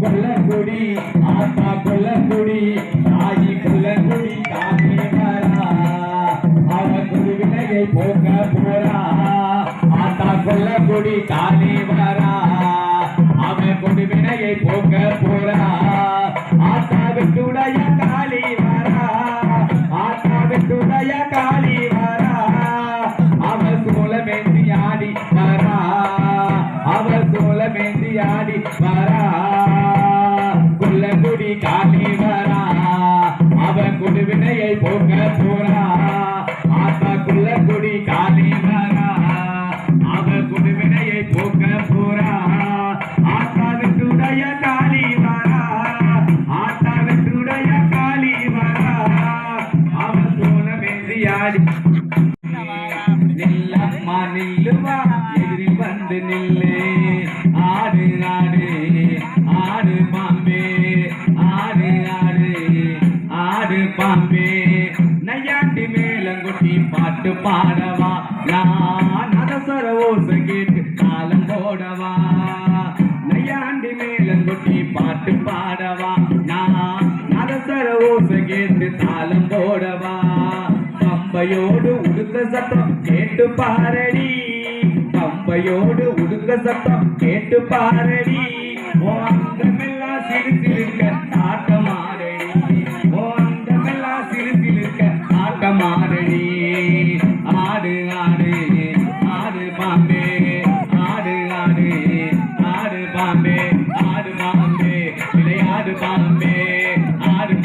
கொல்லக்குடி ஆத்தா கொல்லக்குடி தாயி கொல்லக்குடி தானே வரா அவன் குருவினையை போக்க போறா ஆத்தா கொல்லக்குடி தானே வரா வரா அவர் சோழமேந்தி ஆடி வரா. குள்ளக்குடி காட்டி வரா. அவன் குடுவினையை போக்க போறா. ஆத்தா குள்ளக்குடி காளி வரா. அவன் குடுவினையை போக்க போறா. ஆத்தாவுக்குடைய காளி வரா. ஆத்தாவுக்குடைய காளி வரா. சோழமேந்தி ஆடி நில்லம்மா நில்லுவா எதிரி வந்து நில்லு. ஆடு ஆடு ஆடு பாம்பே ஆடு ஆடு ஆடு பாம்பே. நையாண்டி மேலங்குட்டி பாட்டு பாடவா நான் நதசர ஓசை கேட்டு காலம் போடவா. நையாண்டி மேலங்குட்டி பாட்டு பாடவா நான் நதசர ஓசை கேட்டு தாளம் போடவா. கம்பையோடு உடுக்க சத்தம் கேட்டு பாரடி. கம்பையோடு உடுக்க சத்தம் கேட்டு பாரடி. ஓ அங்கமெல்லாம் சிறு சிறுக்க ஆட்டமாரடி ஓ அங்கமெல்லாம் சிறு சிறுக்க ஆட்டமாரடி ஆடு ஆடு ஆடு பாம்பே ஆடு ஆடு ஆடு பாம்பே ஆடு பாம்பே விளையாடு பாம்பே ஆடு